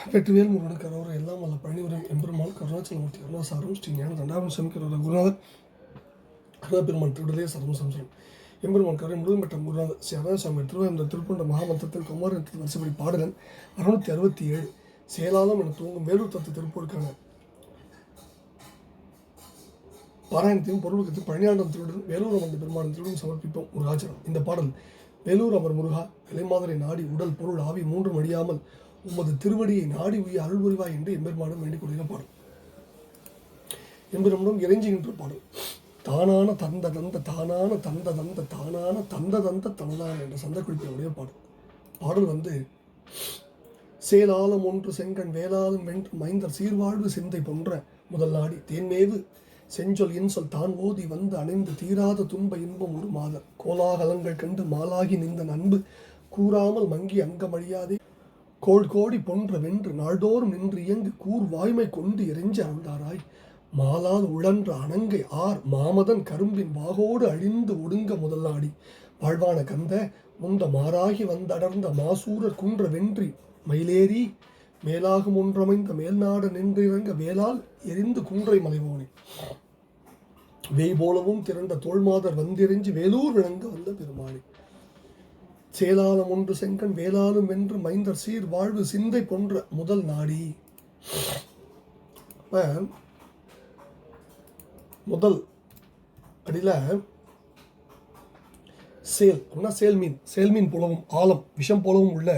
வெற்றிவேல் முருகன் கரோரை எல்லாம் வல்ல பழனிவரம் எம்பெருமாள் கருணாச்சலமூர்த்தி அருணாசாரம் ஸ்ரீ ஞான தண்டாபுரம் சமிக்கிறவர் குருநாதர் அருணாபெருமான் திருடலே சரம் சம்சரம் எம்பெருமான் கரை முருகன் பெற்ற குருநாதர் ஸ்ரீ அருணாசாமி திருவாயந்த திருப்பண்ட மகாமந்திரத்தில் குமாரத்தில் வரிசைப்படி பாடலன் அறுநூத்தி அறுபத்தி ஏழு செயலாளம் என தூங்கும் வேலூர் தத்து திருப்பூருக்கான பாராயணத்தையும் பொருளுக்கு பழனியாண்டம் திருடன் வேலூர் அமர்ந்த பெருமான் திருடன் சமர்ப்பிப்போம். ஒரு ஆச்சரம் இந்த பாடல் வேலூர் அமர் முருகா இலைமாதரை நாடி உடல் பொருள் ஆவி மூன்றும் அடியாமல் உமது திருவடியை நாடி உய அருள் புரிவாய் என்று எம்பெருமானும் வேண்டிக் கொள்கிற பாடல் எம்பெருமானும் இறைஞ்சுகின்ற பாடல் தானான தந்த தந்த தானான தந்த தந்த தானான தந்த தந்த தனதான என்ற சந்த குறிப்பினுடைய பாடல் பாடல் வந்து சேலாலம் ஒன்று செங்கண் வேளாளும் வென்று மைந்தர் சீர்வாழ்வு சிந்தை போன்ற முதல் நாடி தேன்மேவு செஞ்சொல் இன்சொல் தான் ஓதி வந்து அணைந்து தீராத துன்ப இன்பம் ஒரு மாதர். கோலாகலங்கள் கண்டு மாலாகி நின்ற அன்பு கூறாமல் மங்கி அங்கமழியாதே கோள் கோடி பொன்ற வென்று நாள்தோறும் நின்று இயங்கு கூர் வாய்மை கொண்டு இறைஞ்சு அருந்தாராய். மாலால் உழன்ற அணங்கை ஆர் மாமதன் கரும்பின் வாகோடு அழிந்து ஒடுங்க முதலாடி. வாழ்வான கந்த முந்த மாறாகி வந்தடர்ந்த மாசூரர் குன்ற வென்றி மயிலேறி மேலாகும் ஒன்றமைந்த மேல்நாடு நின்றிறங்க வேளால் எரிந்து குன்றை மலைவோனே. வேய் போலவும் திரண்ட தோள்மாதர் வந்தெறிஞ்சு வேலூர் விளங்க வந்த பெருமாளே சேலாலம் ஒன்று செங்கன் வேளாலும் வென்று மைந்தர் சீர் வாழ்வு சிந்தை போன்ற முதல் நாடி. இப்போ முதல் அடியில் சேல் அப்படின்னா சேல் மீன் சேல் மீன் போலவும் ஆழம் விஷம் போலவும் உள்ள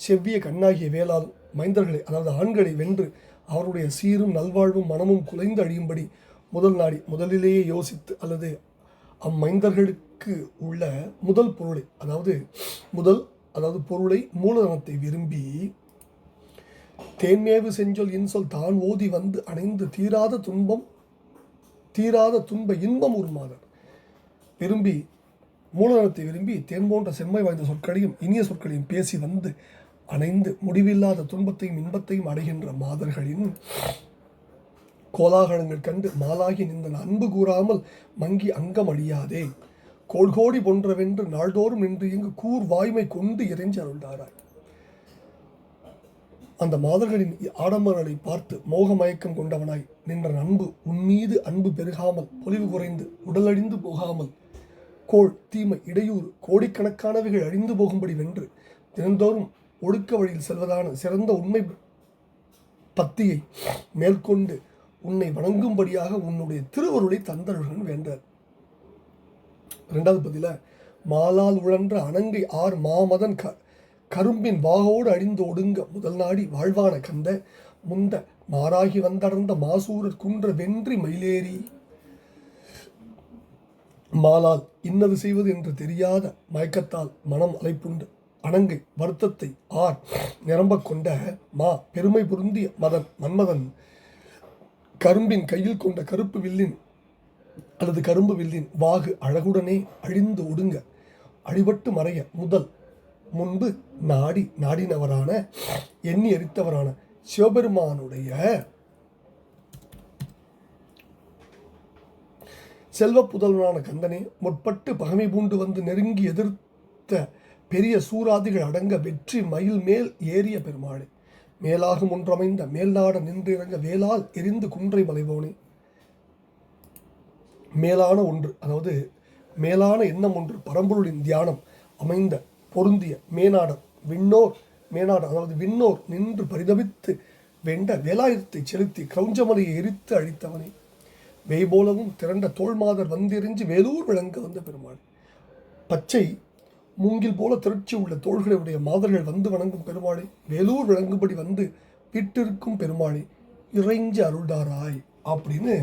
செவ்விய கண்ணாகிய வேளாலும் மைந்தர்களை அதாவது ஆண்களை வென்று அவருடைய சீரும் நல்வாழ்வும் மனமும் குலைந்து அழியும்படி முதல் நாடி முதலிலேயே யோசித்து அல்லது அம்மைந்தர்களுக்கு உள்ள முதல் பொருளை அதாவது முதல் அதாவது பொருளை மூலதனத்தை விரும்பி தேன்மேவு செஞ்சொல் இன்சொல் தான் ஓதி வந்து அணைந்து தீராத துன்பம் தீராத துன்ப இன்பம் உருமாதர் விரும்பி மூலதனத்தை விரும்பி தேன் போன்ற செம்மை வாய்ந்த சொற்களையும் இனிய சொற்களையும் பேசி வந்து அணைந்து முடிவில்லாத துன்பத்தையும் இன்பத்தையும் அடைகின்ற மாதர்களின் கோலாகலங்கள் கண்டு மாலாகி நின்ற அன்பு கூறாமல் மங்கி அங்கம் அழியாதே. கோள்கோடி போன்றவென்று நாள்தோறும் நின்று இங்கு கூர் வாய்மை கொண்டு இறைஞ்சி அருள்தாராய் அந்த மாதர்களின் ஆடம்பரங்களை பார்த்து மோக மயக்கம் கொண்டவனாய் நின்ற அன்பு உன்மீது அன்பு பெருகாமல் பொலிவு குறைந்து உடலழிந்து போகாமல் கோள் தீமை இடையூறு கோடிக்கணக்கானவைகள் அழிந்து போகும்படி வென்று தினந்தோறும் ஒடுக்க வழியில் செல்வதான சிறந்த உண்மை பத்தியை மேற்கொண்டு உன்னை வணங்கும்படியாக உன்னுடைய திருவருளை தந்தருடன் வேண்டார். ரெண்டாவது பதில மாலால் உழன்ற அணங்கை ஆர் மாமதன் க கரும்பின் வாகோடு அழிந்து ஒடுங்க முதல் நாடி வாழ்வான கந்த முந்த மாறாகி வந்தடர்ந்த மாசூரர் குன்ற வென்றி மயிலேறி. மாலால் இன்னது செய்வது என்று தெரியாத மயக்கத்தால் மனம் அலைப்புண்டு. அணங்கை வருத்தத்தை ஆர் நிரம்ப கொண்ட மா பெருமை பொருந்திய மதன் மன்மதன் கரும்பின் கையில் கொண்ட கருப்பு வில்லின் அல்லது கரும்பு வில்லின் வாகு அழகுடனே அழிந்து ஒடுங்க. அடிபட்டு மறைய முதல் முன்பு நாடி நாடினவரான எண்ணி எரித்தவரான சிவபெருமானுடைய செல்வ புதல்வனான கந்தனே முற்பட்டு பகமை பூண்டு வந்து நெருங்கி எதிர்த்த பெரிய சூராதிகள் அடங்க வெற்றி மயில் மேல் ஏறிய பெருமாளே. மேலாகும் ஒன்றமைந்த மேல்நாட நின்றிறங்க வேளால் எரிந்து குன்றை மலைவோனே மேலான ஒன்று அதாவது மேலான எண்ணம் ஒன்று பரம்பொருளின் தியானம் அமைந்த பொருந்திய மேனாடர் விண்ணோர் மேனாடர் அதாவது விண்ணோர் நின்று பரிதவித்து வெண்ட வேலாயுதத்தை செலுத்தி கிரௌஞ்சமலையை எரித்து அழித்தவனே. வேய்போலவும் திரண்ட தோல்மாதர் வந்தெறிஞ்சு வேலூர் விளங்க வந்த பெருமாள். பச்சை மூங்கில் போல திரட்சி உள்ள தோள்களுடைய மாதர்கள் வந்து வணங்கும் பெருமாளே வேலூர் விளங்கும்படி வந்து விட்டிருக்கும் பெருமாளே இறைஞ்சு அருள்தாராய் அப்படின்னு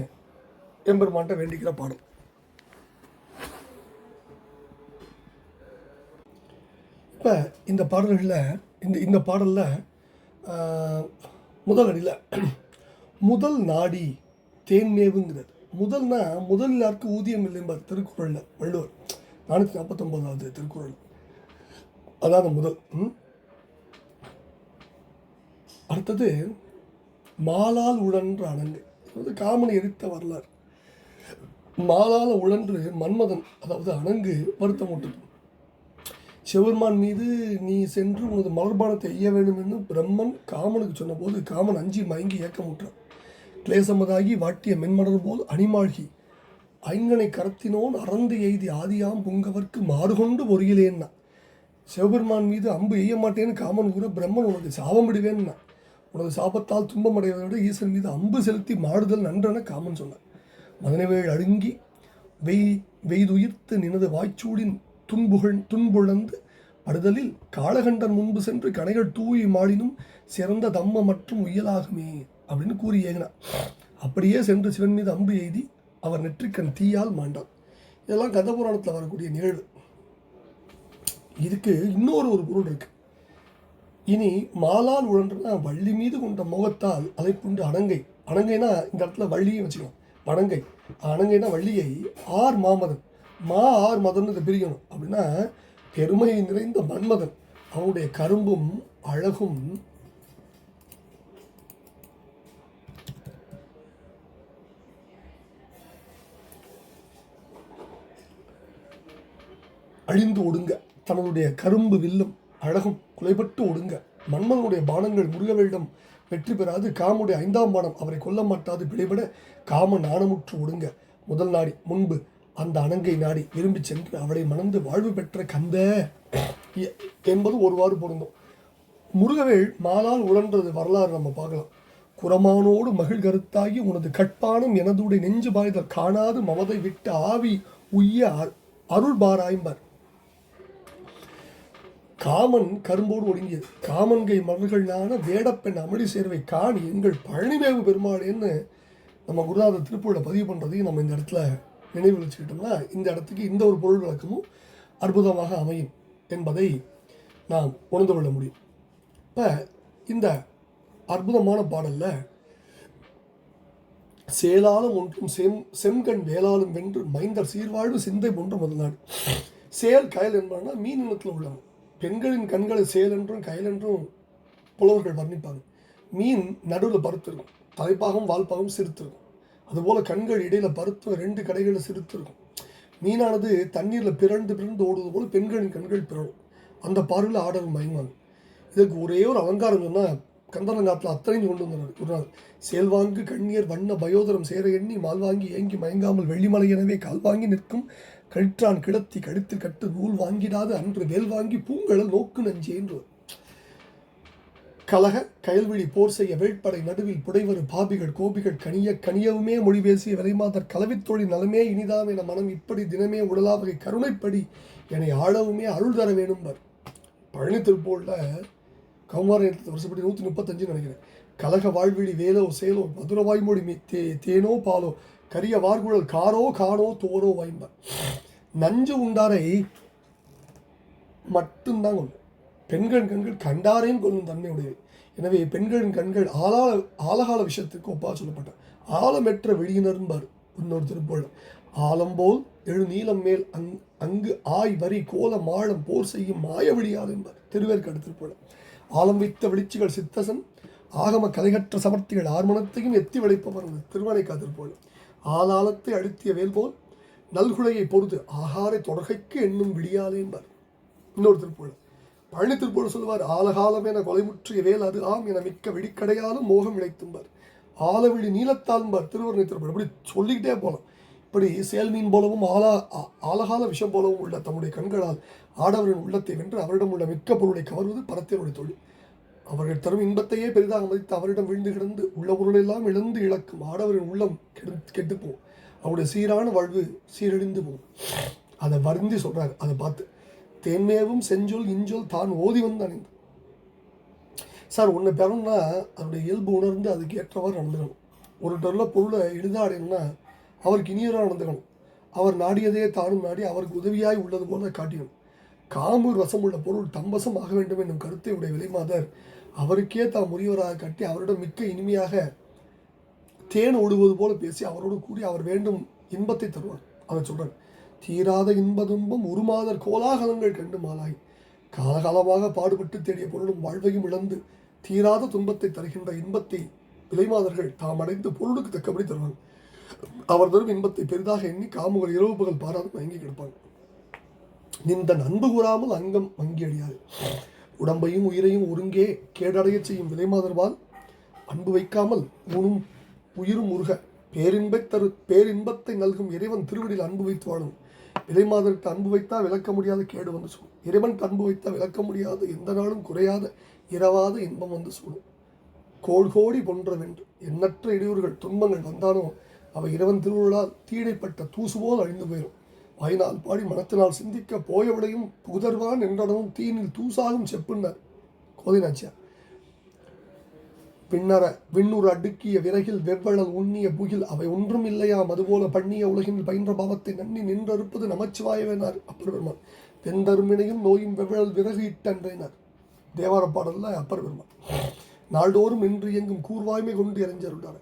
எம்பெருமான்ட்ட வேண்டிக்கிற பாடல். இப்போ இந்த பாடல்களில் இந்த இந்த பாடலில் முதல் அடியில் முதல் நாடி தேன்மேவுங்கிறது முதல்னா முதல் எல்லாருக்கும் ஊதியம் இல்லைம்பார் திருக்குறளில் வள்ளுவர். நானூற்றி நாற்பத்தொம்போதாவது திருக்குறள். அதாவது முதல் அடுத்தது மாலால் உழன்ற அணங்கு அதாவது காமனை எரித்த வரலாறு. மாலால் உழன்று மன்மதன் அதாவது அணங்கு வருத்தம் விட்டது சிவபெருமான் மீது நீ சென்று உனது மலர்பானத்தை எய்ய வேண்டும் என்று பிரம்மன் காமனுக்கு சொன்னபோது காமன் அஞ்சி மயங்கி ஏக்கமுற்றான் கிளேசமதாகி வாட்டிய மென்மலர் போல் அணிமாழ்கி ஐங்கனை கரத்தினோன் அறந்து எய்தி ஆதியாம் புங்கவர்க்கு மாறுகொண்டு பொறியிலேன்னா. சிவபெருமான் மீது அம்பு எய்ய மாட்டேன்னு காமன் கூற பிரம்மன் உனக்கு சாபமிடுவேன்னா உனது சாபத்தால் துன்பம் அடைவதை விட ஈசன் மீது அம்பு செலுத்தி மாடுதல் நன்றென காமன் சொன்னார் மதனவேள் அழுங்கி வெய் வெய்துயிர்த்து நினது வாய்ச்சூடின் துன்புகழ் துன்புழந்து படுதலில் காளகண்டன் முன்பு சென்று கனைகள் தூவி மாடினும் சிறந்த தம்ம மற்றும் உயலாகுமே அப்படின்னு கூறி ஏகினான் அப்படியே சென்று சிவன் மீது அம்பு எய்தி அவர் நெற்றிக்கண் தீயால் மாண்டான். இதெல்லாம் கதபுராணத்தில் வரக்கூடிய நிகழ்வு. இதுக்கு இன்னொரு ஒரு பொருள் இருக்கு. இனி மாலால் உழன்றனா வள்ளி மீது கொண்ட முகத்தால் அலைப்புண்டு அணங்கை. அணங்கைனா இந்த இடத்துல வள்ளியும் வச்சுக்கலாம் வணங்கை அணங்கைனா வள்ளியை ஆர் மாமதன். மா ஆர் மதன் இதை பிரிக்கணும். அப்படின்னா பெருமை நிறைந்த மன்மதன். அவனுடைய கரும்பும் அழகும் அழிந்து ஒடுங்க. தன்னுடைய கரும்பு வில்லும் அழகும் குலைபட்டு ஒடுங்க. மன்மனுடைய பானங்கள் முருகவேளிடம் வெற்றி பெறாது. காமுடைய ஐந்தாம் பானம் அவரை கொல்ல மாட்டாது. பிழைபட காம நாணமுற்று ஒடுங்க. முதல் நாடி முன்பு அந்த அணங்கை நாடி விரும்பி சென்று அவளை மணந்து வாழ்வு பெற்ற கந்த என்பது ஒருவாறு பொருந்தும். முருகவேள் மாலால் உழன்றது வரலாறு நம்ம பார்க்கலாம். குரமானோடு மகிழ் கருத்தாகி உனது கட்பானம் எனதுடைய நெஞ்சு பாய்தல் காணாது மமதை விட்டு ஆவி உய்ய அருள் பாராய்ம்பர் காமன் கரும்போடு ஒடுங்கியது. காமன்கை மலர்களான வேடப்பெண் அமளி சேர்வை காணி எங்கள் பழனிமேவு பெருமாளேன்னு நம்ம குருநாதர் திருப்பூரில் பதிவு பண்ணுறதையும் நம்ம இந்த இடத்துல நினைவு வச்சுக்கிட்டோம்னா இந்த இடத்துக்கு இந்த ஒரு பொருள் விளக்கமும் அற்புதமாக அமையும் என்பதை நாம் உணர்ந்து கொள்ள முடியும். இப்போ இந்த அற்புதமான பாடலில் சேலாலும் ஒன்றும் செம் செம்கண் வேளாலும் வென்று மைந்தர் சீர்வாழ்வு சிந்தை போன்ற முதல்நாடு சேல் கயல் என்பதுனா மீன் இனத்தில் உள்ளவன். பெண்களின் கண்களை செயலென்றும் என்றும் புலவர்கள் வர்ணிப்பாங்க. மீன் நடுவில் பருத்திருக்கும். தலைப்பாகவும் வால்பாகவும் சிறுத்திருக்கும் அதுபோல் கண்கள் இடையில் பருத்து ரெண்டு கடைகளில் சிறுத்திருக்கும் மீனானது தண்ணீரில் பிறண்டு பிறந்து ஓடுவது போல் பெண்களின் கண்கள் பிறழும். அந்த பார்வையில் ஆடல் மயங்குவாங்க. இதுக்கு ஒரே ஒரு அலங்காரம் சொன்னால் கந்தரங்காத்தில் அத்தனையும் கொண்டு வந்தனர் ஒரு நாள் சேல்வாங்கு கண்ணீர் வண்ண பயோதரம் சேர எண்ணி மால்வாங்கி ஏங்கி மயங்காமல் வெள்ளிமலை எனவே கால் வாங்கி நிற்கும் கழிற்றான் கிடத்தி கழுத்தில் கட்டு நூல் வாங்கிடாது அன்று வேல் வாங்கி பூங்கழல் நோக்கு நஞ்சு என்று. கலக கயல்விழி போர் செய்ய வேட்படை நடுவில் புடைவரு பாபிகள் கோபிகள் கனிய கனியவுமே மொழி பேசிய விலைமாதர் கலவித்தொழில் நலமே இனிதாம் என மனம் இப்படி தினமே உடலாவகை கருணைப்படி என்னை ஆளவுமே அருள் தர வேணும்பர். பழனி திருப்பூரில் கௌமாரத்தில் வருஷப்படி நூற்றி முப்பத்தஞ்சுன்னு நினைக்கிறேன். கலக வாழ்விழி வேலோ சேலோ மதுர வாய்மொழி தே தேனோ பாலோ கரிய வார்குழல் காரோ காணோ தோரோ வாய்ம்பர். நஞ்சு உண்டாரை மட்டும்தான் கொள்ளும் பெண்களின் கண்கள் கண்டாரையும் கொள்ளும் தன்மை உடையது எனவே பெண்களின் கண்கள் ஆளால ஆலகால விஷயத்துக்கு ஒப்பா சொல்லப்பட்ட ஆழமெற்ற வெளியினர்பார் இன்னொரு திருப்போல் ஆலம்போல் எழுநீலம் மேல் அங் அங்கு ஆய் வரி கோல மாழம் போர் செய்யும் மாய விழியாது என்பார் திருவேற்காடு திருப்போல ஆலம் வைத்த வெளிச்சிகள் சித்தசன் ஆகம கலைகற்ற சமர்த்திகள் ஆர்மணத்தையும் எத்தி வளைப்பவர் திருவனை திருப்போல் ஆலாலத்தை அழுத்திய வேல் போல் நல்குலையை பொறுத்து ஆகாரை தொடகைக்கு என்னும் விடியாலே என்பார். இன்னொரு திருப்பூர் பழனி திருப்பூர் சொல்லுவார் ஆலகாலம் என கொலைமுற்றிய வேல் அது ஆம் என மிக்க வெடிக்கடையாலும் மோகம் இழைத்தும்பார் ஆலவிழி நீலத்தால்பார் திருவருணை திருப்பூர் இப்படி சொல்லிக்கிட்டே போகலாம் இப்படி செயல் மீன் போலவும் ஆலா ஆ- ஆலகால விஷம் போலவும் உள்ள தம்முடைய கண்களால் ஆடவரின் உள்ளத்தை வென்று அவரிடம் உள்ள மிக்க பொருளை கவர்வது பரத்தியருடைய தொழில். அவர்கள் தரும் இன்பத்தையே பெரிதாக மதித்து அவரிடம் விழுந்து கிடந்து உள்ள பொருளெல்லாம் இழந்து இழக்கும் ஆடவரின் உள்ளம் கெடு கெட்டுப்போம் அவருடைய சீரான வாழ்வு சீரழிந்து போகும். அதை வருந்தி சொல்கிறார் அதை பார்த்து தேன்மேவும் செஞ்சொல் இஞ்சொல் தான் ஓதி வந்து அணிந்து. சார் ஒன்று பெறணும்னா அதனுடைய இயல்பு உணர்ந்து அதுக்கு ஏற்றவாறு நடந்துக்கணும். ஒரு டொல்ல பொருளை எளிதாக அடையணும்னா அவருக்கு இனியராக நடந்துக்கணும். அவர் நாடியதே தானும் நாடி அவருக்கு உதவியாய் உள்ளது போல காட்டியணும் காமூர் வசம் உள்ள பொருள் தம்பசம் ஆக வேண்டும் என்னும் கருத்தை உடைய விலைமாதர் அவருக்கே தாம் உரியவராக காட்டி அவரிடம் மிக்க இனிமையாக தேன் ஓடுவது போல பேசி அவரோடு கூடி அவர் வேண்டும் இன்பத்தை தருவார். அதை சொல்கிறார் தீராத இன்ப துன்பம் உருமாதர் கோலாகலங்கள் கண்டு மாலாய். காலகாலமாக பாடுபட்டு தேடிய பொருளும் வாழ்வையும் இழந்து தீராத துன்பத்தை தருகின்ற இன்பத்தை விலைமாதர்கள் தாம் அடைந்து பொருளுக்கு தக்கபடி தருவாங்க அவர் தரும் இன்பத்தை பெரிதாக எண்ணி காமுகள் இரவு பகல் பாராது மயங்கி கிடப்பாங்க இந்த அன்பு கூறாமல் அங்கம் மங்கியடியாது உடம்பையும் உயிரையும் ஒருங்கே கேடடையச் செய்யும் விலைமாதர்வால் அன்பு வைக்காமல் ஊனும் உயிரும் முருக பேரின்பத் தரு பேரின்பத்தை நல்கும் இறைவன் திருவடியில் அன்பு வைத்து வாழும். விலைமாதருக்கு அன்பு வைத்தா விளக்க முடியாத கேடு வந்து சொல்லும் இறைவன் அன்பு வைத்தா விளக்க முடியாத எந்த நாளும் குறையாத இரவாத இன்பம் வந்து சொல்லும் கோள் கோடி பொன்ற வென்று எண்ணற்ற இடையூறுகள் துன்பங்கள் வந்தாலும் அவை இறைவன் திருவிழால் தீடைப்பட்ட தூசு போல் அழிந்து போயிடும் வாயினால் பாடி மனத்தினால் சிந்திக்க போயவுடையும் புதர்வான் என்றடவும் தீனில் தூசாகும் செப்புன்னார் கோதினாச்சியார் பின்னர விண்ணூறு அடுக்கிய விறகில் வெவ்வளல் உண்ணிய புகில் அவை ஒன்றும் இல்லையாம். அதுபோல பண்ணிய உலகின் பயின்ற பாவத்தை நன்னி நின்றறுப்பது நமச்சிவாயவேனார். அப்பர் பெருமான் வெந்தருமினையும் நோயும் வெவ்வளல் விறகு இட்டன்றைனார் தேவார பாடல அப்பர் பெருமான் நாள்தோறும் நின்று எங்கும் கூர்வாய்மை கொண்டு இறைஞ்சருள்ளார்.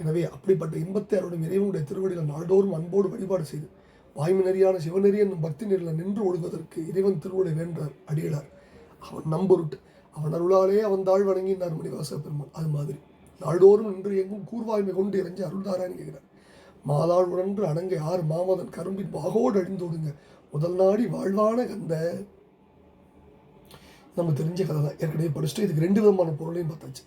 எனவே அப்படிப்பட்ட இன்பத்தை அவருடைய இறைவனுடைய திருவடியில் நாள்தோறும் அன்போடு வழிபாடு செய்து வாய்மை நெறியான சிவநெறி என்னும் பக்தி நெறியில் நின்று ஒழுகுவதற்கு இறைவன் திருவடி வேண்டார் அடியலார் அவன் நம்பொருட்டு அவன் அருளாலே அவன் தாழ் வணங்கினார் மணிவாச பெருமான் அது மாதிரி. நாள்தோறும் நின்று எங்கும் கூர்வாய்மை கொண்டு இறைஞ்சி அருள்தாரான்னு கேட்கிறார். மாதாள் உணன்று அணங்க யார் மாமதன் கரும்பின் பாகோடு அழிந்தோடுங்க முதல் நாடி வாழ்வான கந்த. நம்ம தெரிஞ்ச கதை தான். ஏற்கனவே படிச்சுட்டு இதுக்கு ரெண்டு விதமான பொருளையும் பார்த்தாச்சு.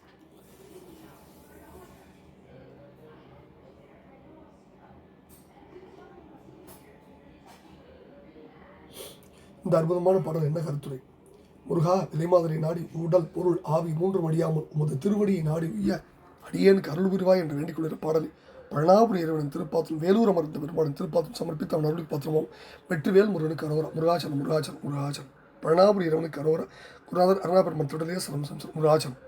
இந்த அற்புதமான பாடல் என்ன கருத்துரை? முருகா விலைமாதரை நாடி உடல் பொருள் ஆவி மூன்றும் அடியாமல் உமது திருவடியை நாடி உய்ய அடியேனுக்கு அருள் புரிவாய் என்று வேண்டிக் கொள்கிற பாடலை பழனாபுரி இறைவனின் திருப்பாத்திரம் வேலூர் அமர்ந்த பெருமானின் திருப்பாத்திரம் சமர்ப்பித்த அவன் அருளுக்கு பாத்திரமும் வெற்றிவேல் முருகனுக்கு அரோரா முருகாச்சலம் முருகாச்சலம் முருகாச்சலம். பழனாபுரி இறைவனுக்கு அரோரா குருநாதர் அருணாபெருமன் தொடரே சரம் சம்சம் முருகாச்சலம்.